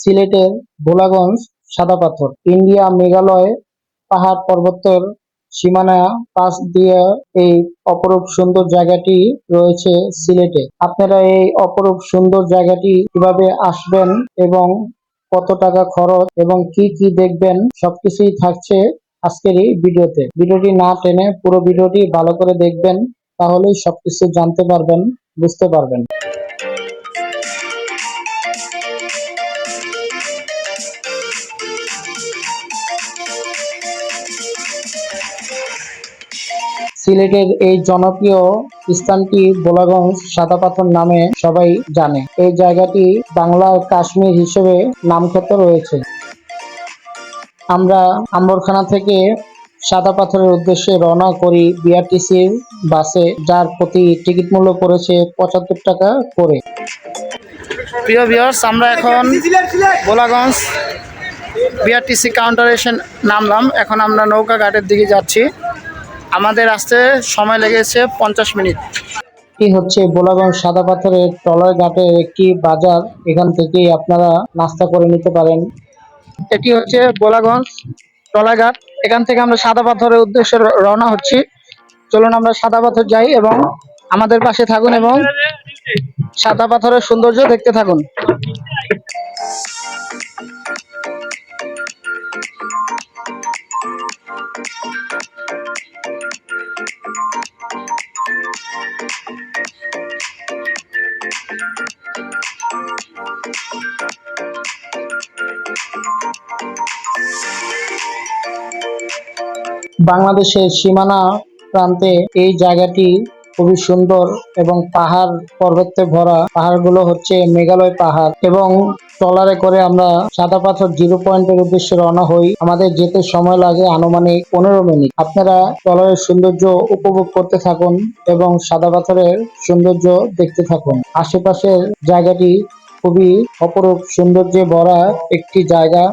সিলেটের ভোলাগঞ্জ সাদা পাথর। ইন্ডিয়া মেঘালয় পাহাড় পর্বতের সীমানা পাশ দিয়ে এই অপরূপ সুন্দর জায়গাটি রয়েছে সিলেটে। আপনারা এই অপরূপ সুন্দর জায়গাটি কীভাবে আসবেন এবং কত টাকা খরচ এবং কি কি দেখবেন সবকিছুই থাকছে আজকের এই ভিডিওতে। ভিডিওটি না টেনে পুরো ভিডিওটি ভালো করে দেখবেন, তাহলেই সবকিছু জানতে পারবেন, বুঝতে পারবেন। সিলেটের এই জনপ্রিয় স্থানটি ভোলাগঞ্জ সাদা পাথর নামে সবাই জানে। এই জায়গাটি বাংলার কাশ্মীর হিসেবে নামখ্যাত রয়েছে। আমরা আম্বরখানা থেকে সাদা পাথরের উদ্দেশ্যে রওনা করি বিআরটিসির বাসে, যার প্রতি টিকিট মূল্য পড়েছে পঁচাত্তর টাকা করে। প্রিয় ভিউয়ার্স, আমরা এখন ভোলাগঞ্জ বিআরটিসি কাউন্টারে এসে নামলাম। এখন আমরা নৌকা ঘাটের দিকে যাচ্ছি। আমাদের আসতে সময় লেগেছে পঞ্চাশ মিনিট। এটি হচ্ছে? বোলাগঞ্জ সাদা পাথরের টলার ঘাটের একটি বাজার এখান থেকেই আপনারা নাস্তা করে নিতে পারেন। এটি হচ্ছে বোলাগঞ্জ টলাঘাট এখান থেকে আমরা সাদা পাথরের উদ্দেশ্যে রওনা হচ্ছি। চলুন আমরা সাদা পাথর যাই এবং আমাদের পাশে থাকুন এবং সাদা পাথরের সৌন্দর্য দেখতে থাকুন। বাংলাদেশের সীমানা প্রান্তে এই জায়গাটি খুবই সুন্দর এবং পাহাড় পর্বতে ভরা। পাহাড়গুলো হচ্ছে মেঘালয় পাহাড় এবং ট্রলারে করে আমরা সাদা পাথর জিরো পয়েন্টের উদ্দেশ্যে রওনা হই। আমাদের যেতে সময় লাগে আনুমানিক পনেরো মিনিট। আপনারা ট্রলারের সৌন্দর্য উপভোগ করতে থাকুন এবং সাদা পাথরের সৌন্দর্য দেখতে থাকুন। আশেপাশের জায়গাটি খুবই অপরূপ। সৌন্দর্যে ভরা একটি জায়গা।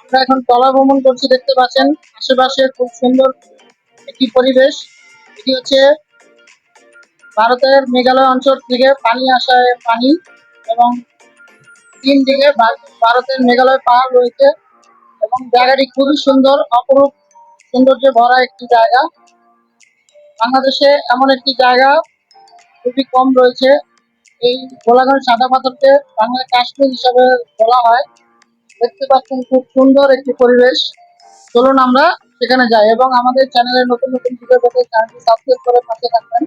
আমরা এখন তলা ভ্রমণ করছি, দেখতে পাচ্ছেন। আশেপাশে খুব সুন্দর একটি পরিবেশ। এটি হচ্ছে ভারতের মেঘালয় অঞ্চল থেকে পানি আসা পানি এবং তিন দিকে ভারতের মেঘালয় পাহাড় রয়েছে এবং জায়গাটি খুবই সুন্দর, অপরূপ সৌন্দর্যে ভরা একটি জায়গা। বাংলাদেশে এমন একটি জায়গা খুবই কম রয়েছে। এই গোলাগঞ্জ সাদা পাথরকে বাংলা কাশ্মীর হিসাবে বলা হয় দেখতে পাচ্ছেন খুব সুন্দর একটি পরিবেশ চলুন আমরা সেখানে যাই এবং আমাদের চ্যানেলে নতুন নতুন ভিডিও পেতে চ্যানেলটি সাবস্ক্রাইব করে পাশে থাকবেন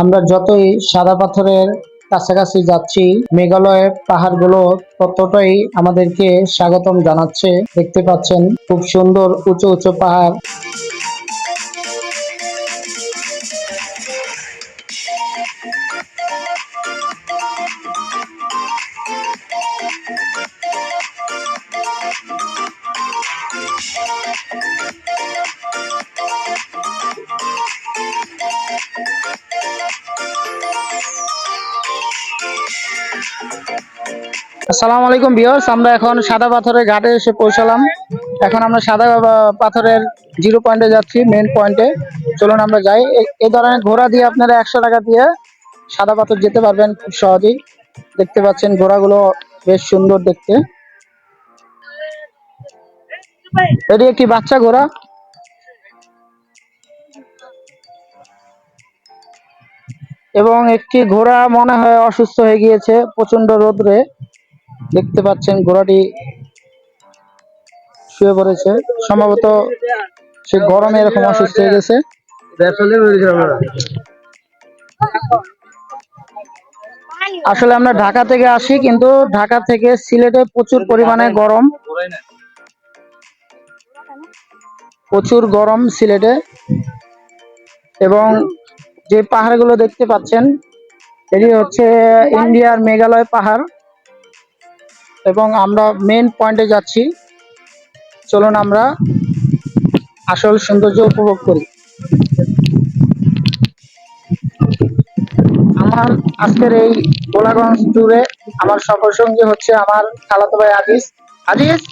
আমরা যতই সাদা পাথরের কাছাকাছি যাচ্ছি, মেঘালয়ের পাহাড়গুলো ততটাই আমাদেরকে স্বাগতম জানাচ্ছে। দেখতে পাচ্ছেন, খুব সুন্দর উঁচু উঁচু পাহাড়। আসসালামু আলাইকুম বিয়র্স আমরা এখন সাদা পাথরের ঘাটে এসে পৌঁছালাম। এখন আমরা সাদা পাথরের জিরো পয়েন্টে যাচ্ছি মেন পয়েন্টে চলুন আমরা যাই। এই ধরনের ঘোড়া দিয়ে আপনারা একশো টাকা দিয়ে সাদা পাথর যেতে পারবেন খুব সহজেই। দেখতে পাচ্ছেন ঘোড়াগুলো বেশ সুন্দর দেখতে। এটি একটি বাচ্চা ঘোড়া। এবং একটি ঘোড়া মনে হয় অসুস্থ হয়ে গিয়েছে প্রচণ্ড রোদ্রে। দেখতে পাচ্ছেন ঘোড়াটি শুয়ে পড়েছে। সম্ভবত সে গরমে এরকম অসুস্থ হয়ে গেছে। আসলে আমরা ঢাকা থেকে আসি, কিন্তু ঢাকা থেকে সিলেটে প্রচুর পরিমাণে গরম। প্রচুর গরম সিলেটে। এবং যে পাহাড়গুলো দেখতে পাচ্ছেন, এটি হচ্ছে ইন্ডিয়ার মেঘালয় পাহাড়। এবং আমরা মেন পয়েন্টে যাচ্ছি। চলুন আমরা আসল সৌন্দর্য উপভোগ করি। আমার আজকের এই গোলাগঞ্জ ট্যুরে আমার সফর সঙ্গী হচ্ছে আমার খালাতো ভাই আজিজ। আজিজ?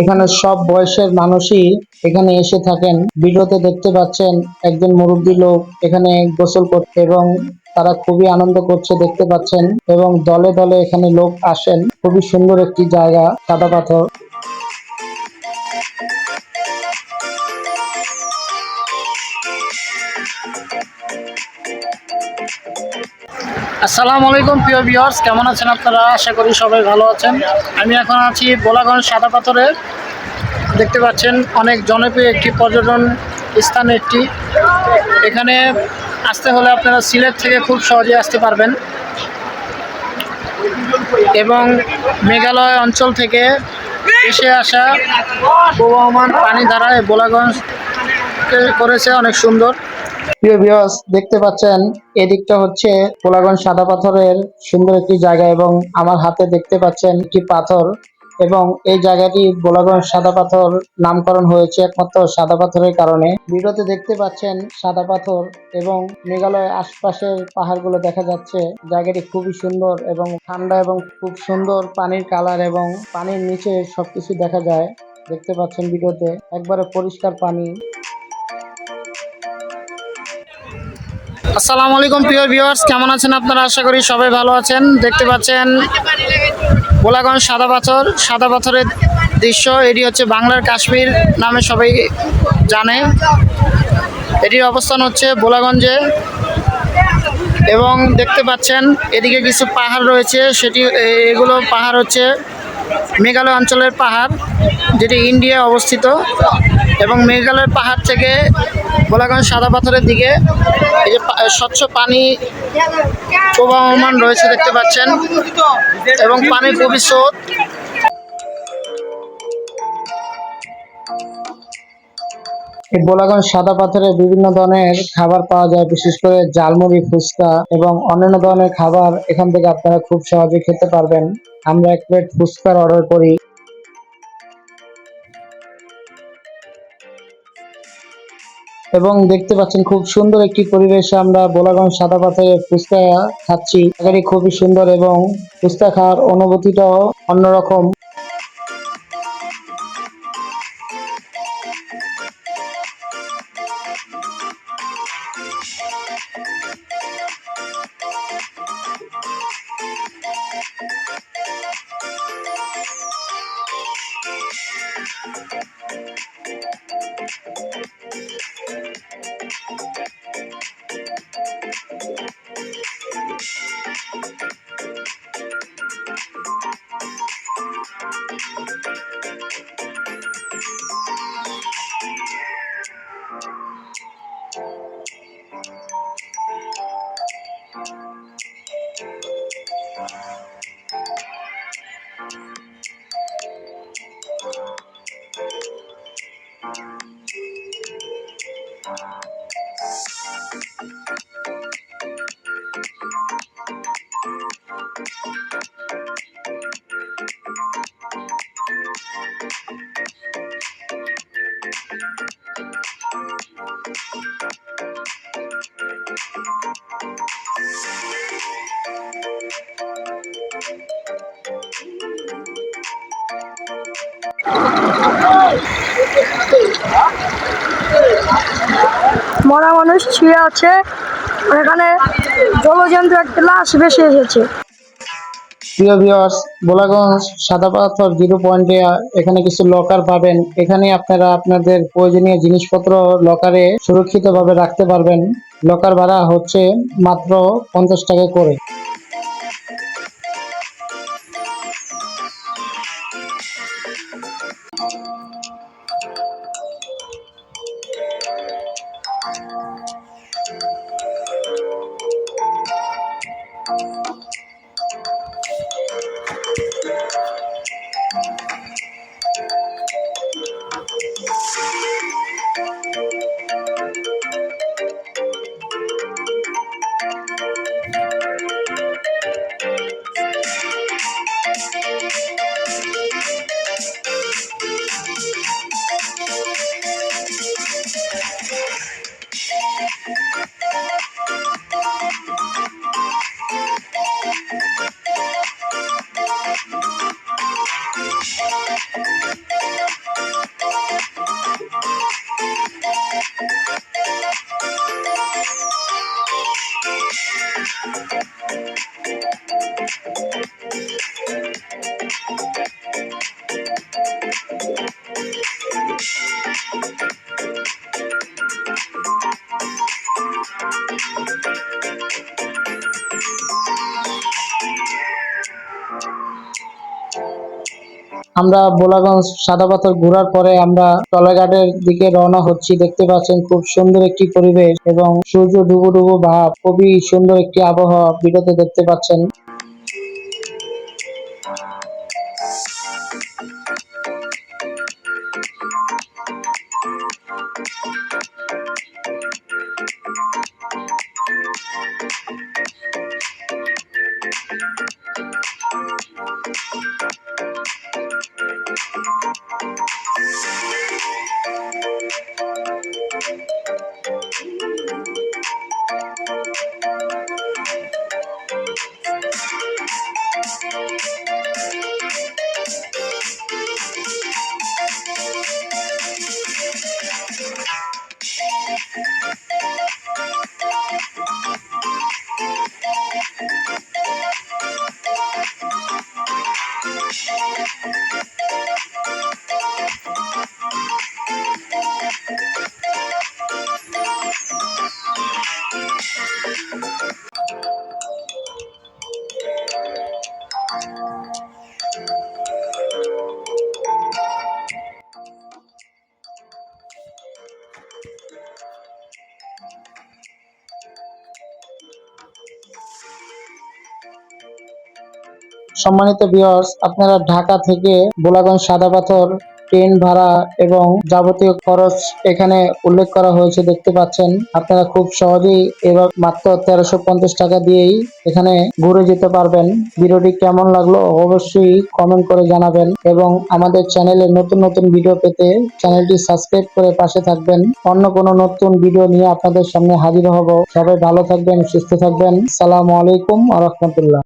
এখানে সব বয়সের মানুষই এখানে এসে থাকেন। ভিডিওতে দেখতে পাচ্ছেন একজন মুরব্বী লোক এখানে গোসল করতে এবং তারা খুবই আনন্দ করছে দেখতে পাচ্ছেন এবং দলে দলে এখানে লোক আসেন। খুবই সুন্দর একটি জায়গা, সাদা পাথর। আসসালামু আলাইকুম, প্রিয় ভিউয়ার্স কেমন আছেন আপনারা? আশা করি সবাই ভালো আছেন। আমি এখন আছি বোলাগঞ্জ সাদা পাথরে। দেখতে পাচ্ছেন অনেক জনপ্রিয় একটি পর্যটন স্থান একটি। এখানে আসতে হলে আপনারা সিলেট থেকে খুব সহজে আসতে পারবেন। এবং মেঘালয় অঞ্চল থেকে এসে আসা প্রবহমান পানি ধারায় বোলাগঞ্জ করেছে অনেক সুন্দর। প্রিয় দেখতে পাচ্ছেন, এদিকটা হচ্ছে পোলাগঞ্জ সাদা পাথরের সুন্দর একটি জায়গা এবং আমার হাতে দেখতে পাচ্ছেন একটি পাথর। এবং এই জায়গাটি গোলাগঞ্জ সাদা পাথর নামকরণ হয়েছে একমাত্র সাদা পাথরের কারণে। ভিডিওতে দেখতে পাচ্ছেন সাদা পাথর এবং মেঘালয়ের আশপাশের পাহাড়গুলো দেখা যাচ্ছে। জায়গাটি খুবই সুন্দর এবং ঠান্ডা এবং খুব সুন্দর পানির কালার এবং পানির নিচে সবকিছু দেখা যায়। দেখতে পাচ্ছেন ভিডিওতে একবারে পরিষ্কার পানি। আসসালামু আলাইকুম প্রিয় ভিউয়ার্স, কেমন আছেন আপনারা? আশা করি সবাই ভালো আছেন। দেখতে পাচ্ছেন গোলাগঞ্জ সাদা পাথর। সাদা পাথরের দৃশ্য, এটি হচ্ছে বাংলার কাশ্মীর নামে সবাই জানে। এটির অবস্থান হচ্ছে বোলাগঞ্জে এবং দেখতে পাচ্ছেন, এদিকে কিছু পাহাড় রয়েছে, সেটি এগুলো পাহাড় হচ্ছে মেঘালয় অঞ্চলের পাহাড়, যেটি ইন্ডিয়ায় অবস্থিত। এবং মেঘালয়ের পাহাড় থেকে গোলাগঞ্জ সাদা পাথরের দিকে এই যে স্বচ্ছ পানি প্রবাহমান রয়েছে দেখতে পাচ্ছেন। এবং পানির খুবই স্রোত এই বোলাগঞ্জ সাদা পাথরে বিভিন্ন ধরনের খাবার পাওয়া যায়, বিশেষ করে জালমুড়ি ফুচকা এবং অন্যান্য ধরনের খাবার এখান থেকে আপনারা খুব সহজে খেতে পারবেন। আমরা এক প্লেট ফুচকার অর্ডার করি। এবং দেখতে পাচ্ছেন খুব সুন্দর একটি পরিবেশে আমরা বোলাগঞ্জ সাদা পাথরে ফুচকা খাচ্ছি। খুবই সুন্দর এবং ফুচকা খাওয়ার অনুভূতিটাও অন্যরকম। মরা মানুষ শুয়ে আছে। এখানে জলজন্ত একটা লাশ ভেসে এসেছে। প্রিয় ভিউয়ার্স বোলাগঞ্জ সাদা পাথর জিরো পয়েন্টে এখানে কিছু লকার পাবেন। এখানে আপনারা আপনাদের প্রয়োজনীয় জিনিসপত্র লকারে সুরক্ষিতভাবে রাখতে পারবেন। লকার ভাড়া হচ্ছে মাত্র পঞ্চাশ টাকা করে। আমরা বোলাগঞ্জ সাদা পাথর ঘোরার পরে আমরা টলাঘাটের দিকে রওনা হচ্ছি। দেখতে পাচ্ছেন খুব সুন্দর একটি পরিবেশ এবং সূর্য ডুবো ডুবো ভাব, খুবই সুন্দর একটি আবহাওয়া। ভিডিওতে দেখতে পাচ্ছেন সম্মানিত ভিউয়ার্স আপনারা ঢাকা থেকে বোলাগঞ্জ সাদা পাথর, ট্রেন ভাড়া এবং যাবতীয় খরচ এখানে উল্লেখ করা হয়েছে দেখতে পাচ্ছেন। আপনারা খুব সহজেই এবার মাত্র তেরোশো পঞ্চাশ টাকা দিয়েই এখানে ঘুরে যেতে পারবেন। ভিডিওটি কেমন লাগল অবশ্যই কমেন্ট করে জানাবেন এবং আমাদের চ্যানেলে নতুন নতুন ভিডিও পেতে চ্যানেলটি সাবস্ক্রাইব করে পাশে থাকবেন। অন্য কোনো নতুন ভিডিও নিয়ে আপনাদের সামনে হাজির হব। সবাই ভালো থাকবেন, সুস্থ থাকবেন। সালামু আলাইকুম আ রহমতুল্লাহ।